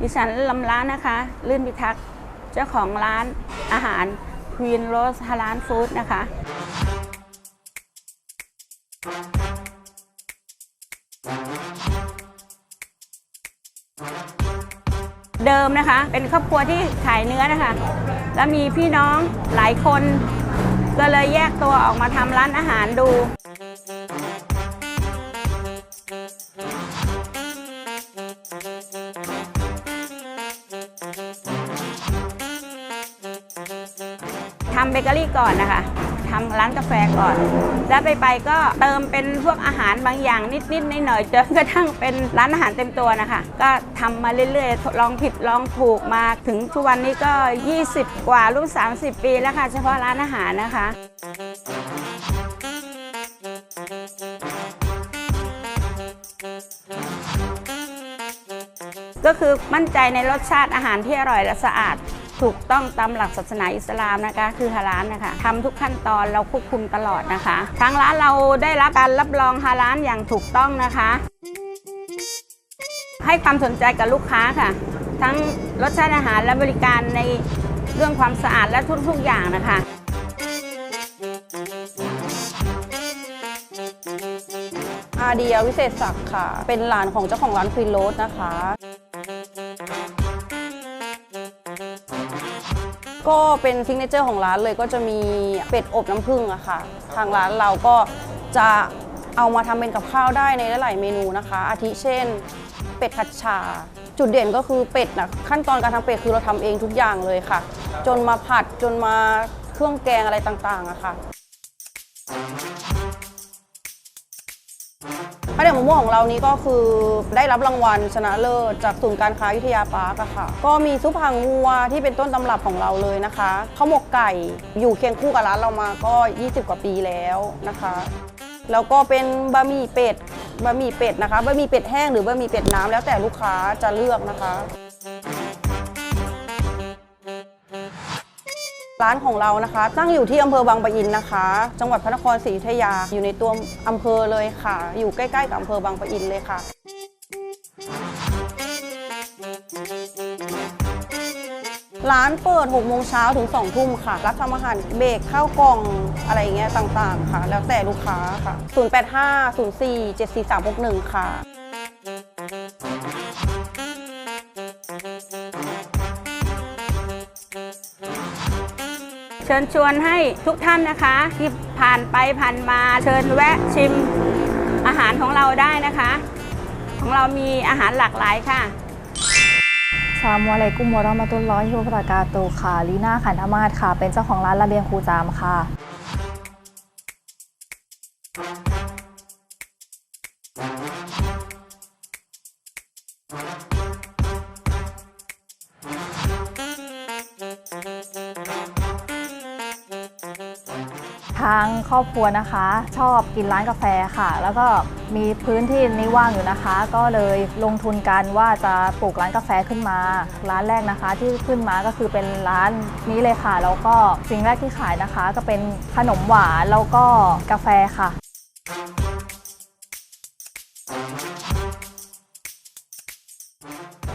ดิฉันลำร้านนะคะ ลื่นพิทักษ์เจ้าของร้านอาหาร Queen Rose ฮาลานฟู้ดนะคะเดิมนะคะ เป็นครอบครัวที่ขายเนื้อนะคะ แล้วมีพี่น้องหลายคน ก็เลยแยกตัวออกมาทำร้านอาหารดู เบเกอรี่ก่อนนะคะทำร้านกาแฟก่อน แล้วไปไปก็เติมเป็นพวกอาหารบางอย่างนิดๆหน่อยๆจนกระทั่งเป็นร้านอาหารเต็มตัวนะคะ ก็ทำมาเรื่อยๆ ลองผิดลองถูกมาถึงทุกวันนี้ก็ 20 กว่ารุ่น30 ปีแล้วค่ะ เฉพาะร้านอาหารนะคะก็คือมั่นใจในรสชาติอาหารที่อร่อยและสะอาด ถูกต้องตามหลักศาสนาอิสลามนะคะ คือฮาลาลนะคะทำทุกขั้นตอนเราควบคุมตลอดนะคะ ทางร้านเราได้รับการรับรองฮาลาลอย่างถูกต้องนะคะ ให้ความสนใจกับลูกค้าค่ะ ทั้งรสชาติอาหารและบริการในเรื่องความสะอาดและทุกๆอย่างนะคะอาเดียวิเศษศักดิ์ค่ะ เป็นหลานของเจ้าของร้านควีนโรสนะคะ ก็เป็นซิกเนเจอร์ของร้านเลยก็จะมีเป็ดอบน้ำผึ้งอะค่ะ ทางร้านเราก็จะเอามาทำเป็นกับข้าวได้ในหลายๆเมนูนะคะ อาทิเช่น เป็ดขัดชาจุดเด่นก็คือเป็ดนะขั้นตอนการทำเป็ดคือเราทำเองทุกอย่างเลยค่ะ จนมาผัดจนมาเครื่องแกงอะไรต่างๆอะค่ะ ข้าวเหนียวมะม่วงของเรานี้ก็คือได้รับรางวัลชนะเลิศจากศูนย์การค้ายุทธยาปาร์คค่ะ ก็มีซุปหางวัวที่เป็นต้นตำรับของเราเลยนะคะข้าวหมกไก่อยู่เคียงคู่กับร้านเรามาก็ 20 กว่าปีแล้วนะคะแล้วก็เป็นบะหมี่เป็ดบะหมี่เป็ดนะคะบะหมี่เป็ดแห้งหรือบะหมี่เป็ดน้ำแล้วแต่ลูกค้าจะเลือกนะคะ ร้านของเรานะคะ ตั้งอยู่ที่อำเภอบางปะอินนะคะ จังหวัดพระนครศรีอยุธยา อยู่ในตัวอำเภอเลยค่ะ อยู่ใกล้ๆกับอำเภอบางปะอินเลยค่ะ ร้านเปิด6โมงเช้าถึง2ทุ่มค่ะ รับทำอาหารเบรกข้าวกล่องอะไรเงี้ยต่างๆ ค่ะ แล้วแต่ลูกค้าค่ะ 085 04 74361 ค่ะ ชิญชวนให้ทุกท่านนะคะ ที่ผ่านไปผ่านมาเชิญแวะชิมอาหารของเราได้นะคะ ของเรามีอาหารหลากหลายค่ะสลามอะลัยกุมวะราะมะตุลลอฮิวะบะเราะกาตุค่ะลีน่าขันธมาศค่ะ เป็นเจ้าของร้านระเบียงครูจามค่ะ อบครัวนะคะ ชอบกินร้านกาแฟค่ะ แล้วก็มีพื้นที่นี้ว่างอยู่นะคะ ก็เลยลงทุนกันว่าจะปลูกร้านกาแฟขึ้นมา ร้านแรกนะคะ ที่ขึ้นมาก็คือเป็นร้านนี้เลยค่ะ แล้วก็สิ่งแรกที่ขายนะคะ ก็เป็นขนมหวานแล้วก็กาแฟค่ะ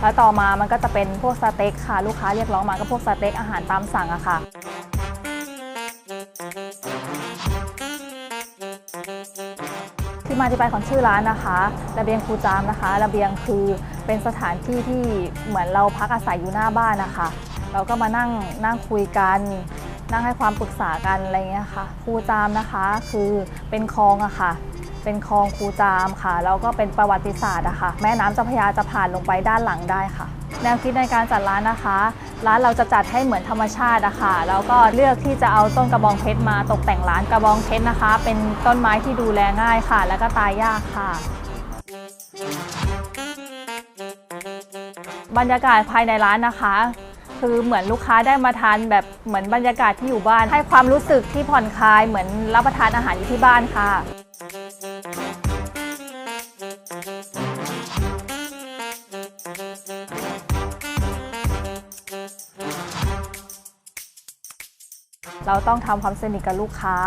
แล้วต่อมามันก็จะเป็นพวกสเต็กค่ะ ลูกค้าเรียกร้องมาก็พวกสเต็กอาหารตามสั่งอะค่ะ ที่มาที่ไปของชื่อร้านนะคะระเบียงครูจามนะคะระเบียงคือเป็นสถานที่ที่เหมือนเราพักอาศัยอยู่หน้าบ้านนะคะ เราก็มานั่งนั่งคุยกัน นั่งให้ความปรึกษากันอะไรเงี้ยค่ะครูจามนะคะคือเป็นคลองอะค่ะ เป็นคลองครูจามค่ะแล้วก็เป็นประวัติศาสตร์อะค่ะแม่น้ำเจ้าพระยาจะผ่านลงไปด้านหลังได้ค่ะ แนวคิดในการจัดร้านนะคะ ร้านเราจะจัดให้เหมือนธรรมชาติอะค่ะแล้วก็เลือกที่จะเอาต้นกระบองเพชรมาตกแต่งร้านกระบองเพชรนะคะ เป็นต้นไม้ที่ดูแลง่ายค่ะ แล้วก็ตายยากค่ะ บรรยากาศภายในร้านนะคะ คือเหมือนลูกค้าได้มาทานแบบเหมือนบรรยากาศที่อยู่บ้าน ให้ความรู้สึกที่ผ่อนคลายเหมือนรับประทานอาหารอยู่ที่บ้านค่ะ เราต้องทำความสนิทกับลูกค้า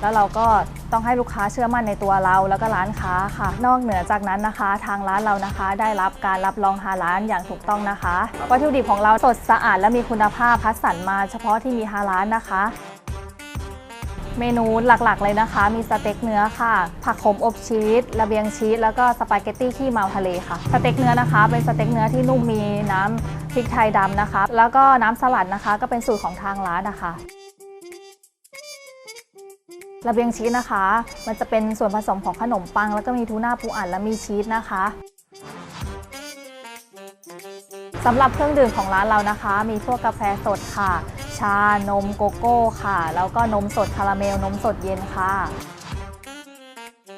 แล้วเราก็ต้องให้ลูกค้าเชื่อมั่นในตัวเราแล้วก็ร้านค้าค่ะ นอกเหนือจากนั้นนะคะ ทางร้านเรานะคะ ได้รับการรับรองฮาลาลอย่างถูกต้องนะคะ วัตถุดิบของเราสดสะอาดและมีคุณภาพคัดสรรมาเฉพาะที่มีฮาลาลนะคะเมนูหลักๆเลยนะคะ มีสเต็กเนื้อค่ะ ผักขมอบชีสระเบียงชีสแล้วก็สปาเกตตี้ขี้เมาทะเลค่ะ สเต็กเนื้อนะคะ เป็นสเต็กเนื้อที่นุ่มมีน้ำพริกไทยดำนะคะ แล้วก็น้ำสลัดนะคะ ก็เป็นสูตรของทางร้านนะคะ ระเบียงชีสนะคะ มันจะเป็นส่วนผสมของขนมปัง แล้วก็มีทูน่าปูอัดและมีชีสนะคะสำหรับเครื่องดื่มของร้านเรานะคะ มีพวกกาแฟสดค่ะ ชานมโกโก้ค่ะ แล้วก็นมสดคาราเมลนมสดเย็นค่ะ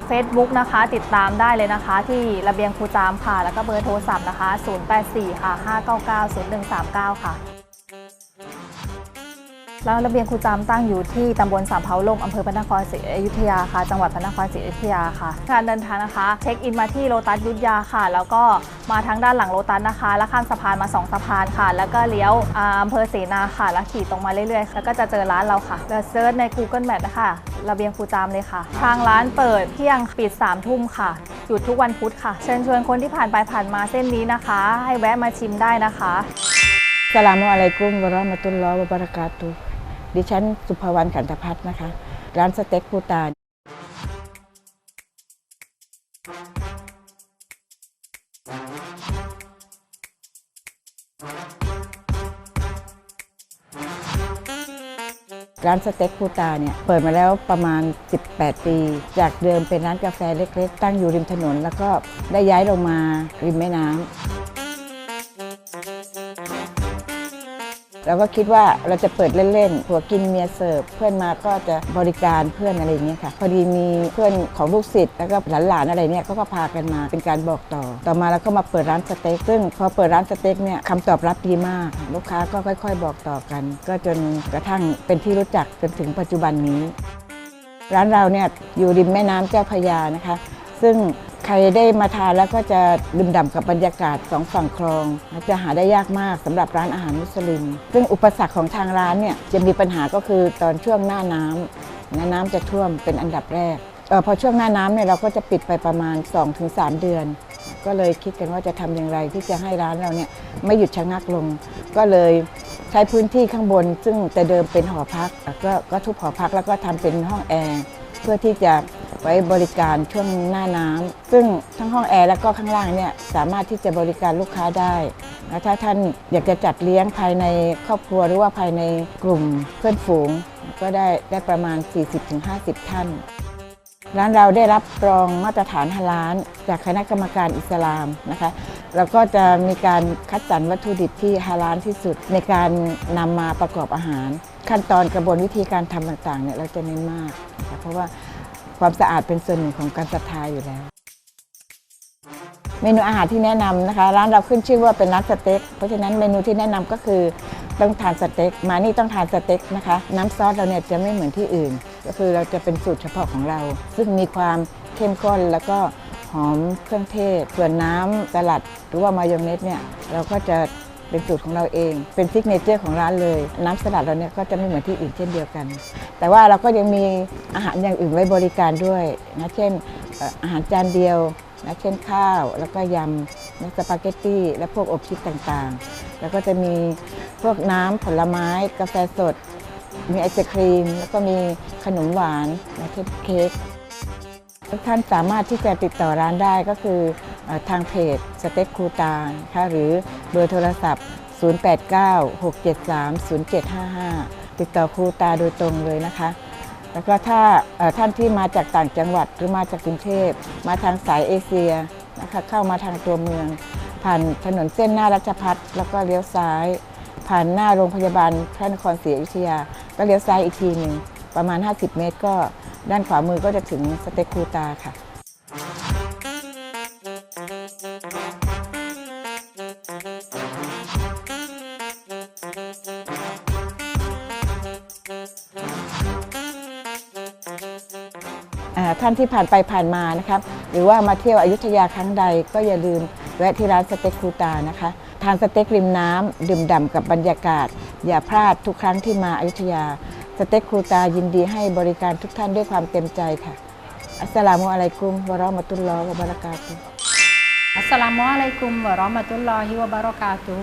Facebook นะคะ ติดตามได้เลยนะคะ ที่ระเบียงครูจามค่ะ แล้วก็เบอร์โทรศัพท์นะคะ 084 ค่ะ 599 0139 ค่ะ แล้วระเบียงครูจามตั้งอยู่ที่ตำบลสามเภาลมอำเภอพระนครศรีอยุธยาค่ะ จังหวัดพระนครศรีอยุธยาค่ะ การเดินทางนะคะ เช็คอินมาที่โลตัสยุทธยาค่ะ แล้วก็มาทางด้านหลังโลตัสนะคะ แล้วข้ามสะพานมาสองสะพานค่ะ แล้วก็เลี้ยวอำเภอเสนาค่ะ แล้วขี่ตรงมาเรื่อยๆ แล้วก็จะเจอร้านเราค่ะแล้วเซิร์ชใน Google Map นะคะระเบียงครูจามเลยค่ะ ทางร้านเปิดเที่ยงปิด3ามทุ่มค่ะหยุดทุกวันพุธค่ะ เชิญชวนคนที่ผ่านไปผ่านมาเส้นนี้นะคะ ให้แวะมาชิมได้นะคะสลามอะลัยกุมวะเราะมะตุลลอฮ์วะบะเราะกาตุฮ์ ดิฉันสุภวรรณขันธพัฒน์นะคะ ร้านสเต็กภูตานร้านสเต็กภูตาเนี่ยเปิดมาแล้วประมาณ 18 ปี จากเดิมเป็นร้านกาแฟเล็กๆ ตั้งอยู่ริมถนน แล้วก็ได้ย้ายลงมาริมแม่น้ำ เราก็คิดว่าเราจะเปิดเล่นๆผัวกินเมียเสิร์ฟเพื่อนมาก็จะบริการเพื่อนอะไรอย่างเงี้ยค่ะ พอดีมีเพื่อนของลูกศิษย์แล้วก็หลานๆอะไรเนี่ยเขาก็พากันมาเป็นการบอกต่อ ต่อมาเราก็มาเปิดร้านสเต็กซึ่งพอเปิดร้านสเต็กเนี่ยคำตอบรับดีมาก ลูกค้าก็ค่อยๆ บอกต่อกัน ก็จนกระทั่งเป็นที่รู้จักจนถึงปัจจุบันนี้ ร้านเราเนี่ยอยู่ริมแม่น้ำเจ้าพระยานะคะ ซึ่ง ใครได้มาทานแล้วก็จะดื่มด่ำกับบรรยากาศสองฝั่งคลอง จะหาได้ยากมากสำหรับร้านอาหารมุสลิม ซึ่งอุปสรรคของทางร้านเนี่ยจะมีปัญหาก็คือตอนช่วงหน้าน้ำนะน้ำจะท่วมเป็นอันดับแรกออพอช่วงหน้าน้ำเนี่ยเราก็จะปิดไปประมาณ 2-3 เดือน ก็เลยคิดกันว่าจะทำอย่างไรที่จะให้ร้านเราเนี่ยไม่หยุดชะงักลง ก็เลยใช้พื้นที่ข้างบน ซึ่งแต่เดิมเป็นหอพัก ก็ก็ทุบหอพักแล้วก็ทำเป็นห้องแอร์เพื่อที่จะ ไว้บริการช่วงหน้าน้ำซึ่งทั้งห้องแอร์และก็ข้างล่างเนี่ยสามารถที่จะบริการลูกค้าได้และถ้าท่านอยากจะจัดเลี้ยงภายในครอบครัวหรือว่าภายในกลุ่มเพื่อนฝูง ก็ได้ได้ประมาณ 40-50 ท่าน ร้านเราได้รับรองมาตรฐานฮาลาลจากคณะกรรมการอิสลามนะคะแล้วก็จะมีการคัดสรรวัตถุดิบที่ฮาลาลที่สุดในการนำมาประกอบอาหาร ขั้นตอนกระบวนวิธีการทำต่างๆเนี่ยเราจะเน้นมากนะคะเพราะว่า ความสะอาดเป็นส่วนหนึ่งของการศรัทธาอยู่แล้ว เมนูอาหารที่แนะนำนะคะ ร้านเราขึ้นชื่อว่าเป็นร้านสเต็ก เพราะฉะนั้นเมนูที่แนะนำก็คือต้องทานสเต็ก มานี่ต้องทานสเต็กนะคะ น้ำซอสเราเนี่ยจะไม่เหมือนที่อื่น ก็คือเราจะเป็นสูตรเฉพาะของเรา ซึ่งมีความเข้มข้นแล้วก็หอมเครื่องเทศ ส่วนน้ำสลัดหรือว่ามายองเนสเนี่ยเราก็จะ เป็นสูตรของเราเอง เป็นซิกเนเจอร์ของร้านเลย น้ำสลัดเราเนี่ยก็จะไม่เหมือนที่อื่นเช่นเดียวกัน แต่ว่าเราก็ยังมีอาหารอย่างอื่นไว้บริการด้วยนะเช่นอาหารจานเดียวนะเช่นข้าวแล้วก็ยำนะสปาเกตตี้และพวกอบชีสต่างๆ แล้วก็จะมีพวกน้ำผลไม้ กาแฟสด มีไอศครีม แล้วก็มีขนมหวานนะเช่นเค้กทุกท่านสามารถที่จะติดต่อร้านได้ก็คือ ทางเพจสเต็กครูตานะคะหรือเบอร์โทรศัพท์ 0896730755 ติดต่อครูตาโดยตรงเลยนะคะ แล้วก็ถ้าท่านที่มาจากต่างจังหวัดหรือมาจากกรุงเทพมาทางสายเอเชียนะคะเข้ามาทางตัวเมือง ผ่านถนนเส้นหน้ารัชพัฒแล้วก็เลี้ยวซ้าย ผ่านหน้าโรงพยาบาลพระนครศรีอยุธยา ก็เลี้ยวซ้ายอีกทีหนึ่งประมาณ 50 เมตรก็ด้านขวามือก็จะถึงสเต็กครูตาค่ะ ท่านที่ผ่านไปผ่านมานะครับหรือว่ามาเที่ยวอยุธยาครั้งใดก็อย่าลืมแวะที่ร้านสเต็กครูตานะคะทานสเต็กริมน้ำดื่มด่ำกับบรรยากาศ อย่าพลาดทุกครั้งที่มาอยุธยา สเต็กครูตายินดีให้บริการทุกท่านด้วยความเต็มใจค่ะอัสสลามุอะลัยกุมวะราะมะตุลลอฮ์วะบะเราะกาตุอัสสลามุอะลัยกุมวะราะมะตุลลอฮิวะบะเราะกาตุ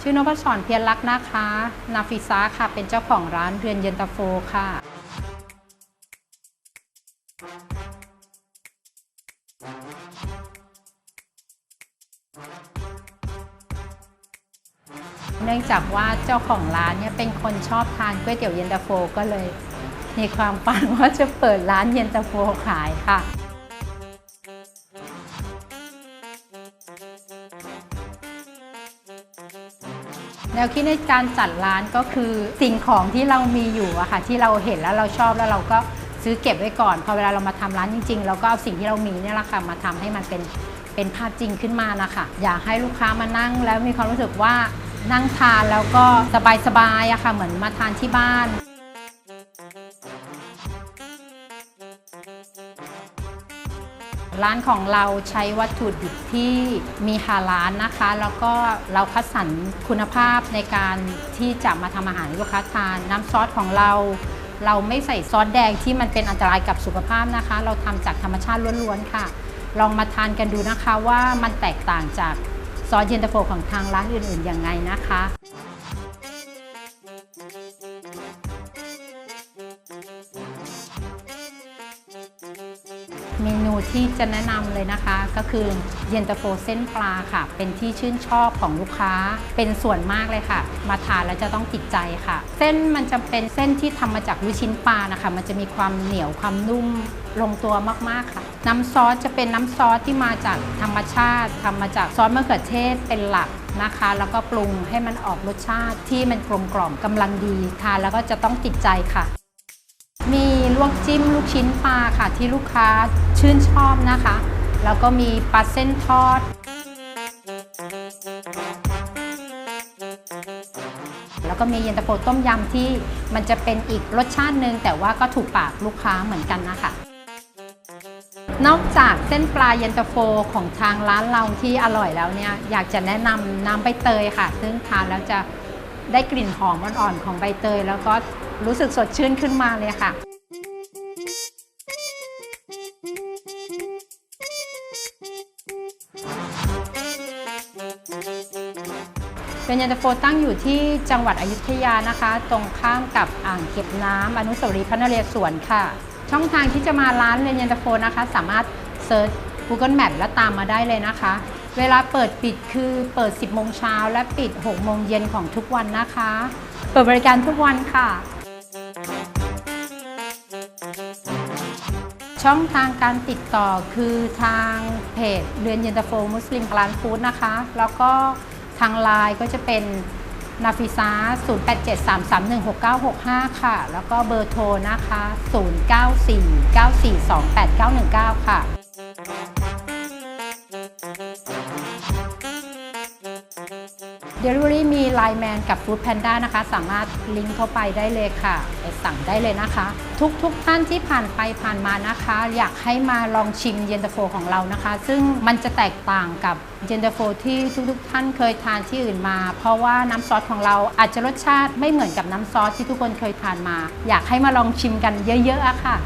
ชื่อนพศรเพียรลักษณ์นะคะ นาฟิซาค่ะเป็นเจ้าของร้านเรือนเย็นตาโฟค่ะ เนื่องจากว่าเจ้าของร้านเนี่ยเป็นคนชอบทานก๋วยเตี๋ยวเย็นตาโฟก็เลย มีความฝันว่าจะเปิดร้านเย็นตาโฟขายค่ะ แนวคิดในการจัดร้านก็คือสิ่งของที่เรามีอยู่อะค่ะที่เราเห็นแล้วเราชอบแล้วเราก็ซื้อเก็บไว้ก่อนพอเวลาเรามาทำร้านจริง ๆ เราก็เอาสิ่งที่เรามีเนี่ยแหละค่ะมาทำให้มันเป็นเป็นภาพจริงขึ้นมานะคะอยากให้ลูกค้ามานั่งแล้วมีความรู้สึกว่า นั่งทานแล้วก็สบายๆอะค่ะเหมือนมาทานที่บ้านร้านของเราใช้วัตถุดิบที่มีฮาลาลนะคะ แล้วก็เราคัดสรรคุณภาพในการที่จะมาทำอาหารให้ลูกค้าทาน น้ำซอสของเรา เราไม่ใส่ซอสแดงที่มันเป็นอันตรายกับสุขภาพนะคะ เราทำจากธรรมชาติล้วนๆค่ะ ลองมาทานกันดูนะคะว่ามันแตกต่างจาก ซอสเย็นตาโฟของทางร้านอื่นๆยังไงนะคะ ที่จะแนะนำเลยนะคะ ก็คือเย็นตาโฟเส้นปลาค่ะ เป็นที่ชื่นชอบของลูกค้า เป็นส่วนมากเลยค่ะ มาทานแล้วจะต้องติดใจค่ะ เส้นมันจะเป็นเส้นที่ทำมาจากลูกชิ้นปลานะคะ มันจะมีความเหนียวความนุ่มลงตัวมากๆค่ะ น้ำซอสจะเป็นน้ำซอสที่มาจากธรรมชาติทำมาจากซอสมะเขือเทศเป็นหลักนะคะ แล้วก็ปรุงให้มันออกรสชาติที่มันกลมกล่อมกำลังดีทานแล้วก็จะต้องติดใจค่ะ วกจิ้มลูกชิ้นปลาค่ะ ที่ลูกค้าชื่นชอบนะคะ แล้วก็มีปลาเส้นทอด แล้วก็มีเย็นตาโฟต้มยำที่มันจะเป็นอีกรสชาติหนึ่งแต่ว่าก็ถูกปากลูกค้าเหมือนกันนะคะนอกจากเส้นปลาเย็นตาโฟของทางร้านเราที่อร่อยแล้วเนี่ยอยากจะแนะนำน้ำใบเตยค่ะ ซึ่งทานแล้วจะได้กลิ่นหอมอ่อนๆของใบเตย แล้วก็รู้สึกสดชื่นขึ้นมาเลยค่ะ เป็นย็นตาโฟตั้งอยู่ที่จังหวัดอยุธยานะคะ ตรงข้ามกับอ่างเก็บน้ำอนุสาวรีย์พระนเรศวรค่ะ ช่องทางที่จะมาร้านเรียนย็นตาโฟนะคะ สามารถเซิร์ช Google Map แล้วตามมาได้เลยนะคะ เวลาเปิดปิดคือเปิด 10โมงเช้าและปิด 6 โมงเย็นของทุกวันนะคะ เปิดบริการทุกวันค่ะ ช่องทางการติดต่อคือทางเพจเรือนเย็นตาโฟมุสลิมร้านฟู้ดนะคะ แล้วก็ ทางไลน์ก็จะเป็นนาฟิซา0873316965 ค่ะ แล้วก็เบอร์โทรนะคะ 0949428919 ค่ะ Delivery มี Line Man กับ Food Panda นะคะ สามารถลิงก์เข้าไปได้เลยค่ะไปสั่งได้เลยนะคะ ทุกทุกท่านที่ผ่านไปผ่านมานะคะ อยากให้มาลองชิมเย็นตาโฟของเรานะคะ ซึ่งมันจะแตกต่างกับเย็นตาโฟที่ทุกๆ ท่านเคยทานที่อื่นมา เพราะว่าน้ำซอสของเราอาจจะรสชาติไม่เหมือนกับน้ำซอสที่ทุกคนเคยทานมา อยากให้มาลองชิมกันเยอะๆอะค่ะ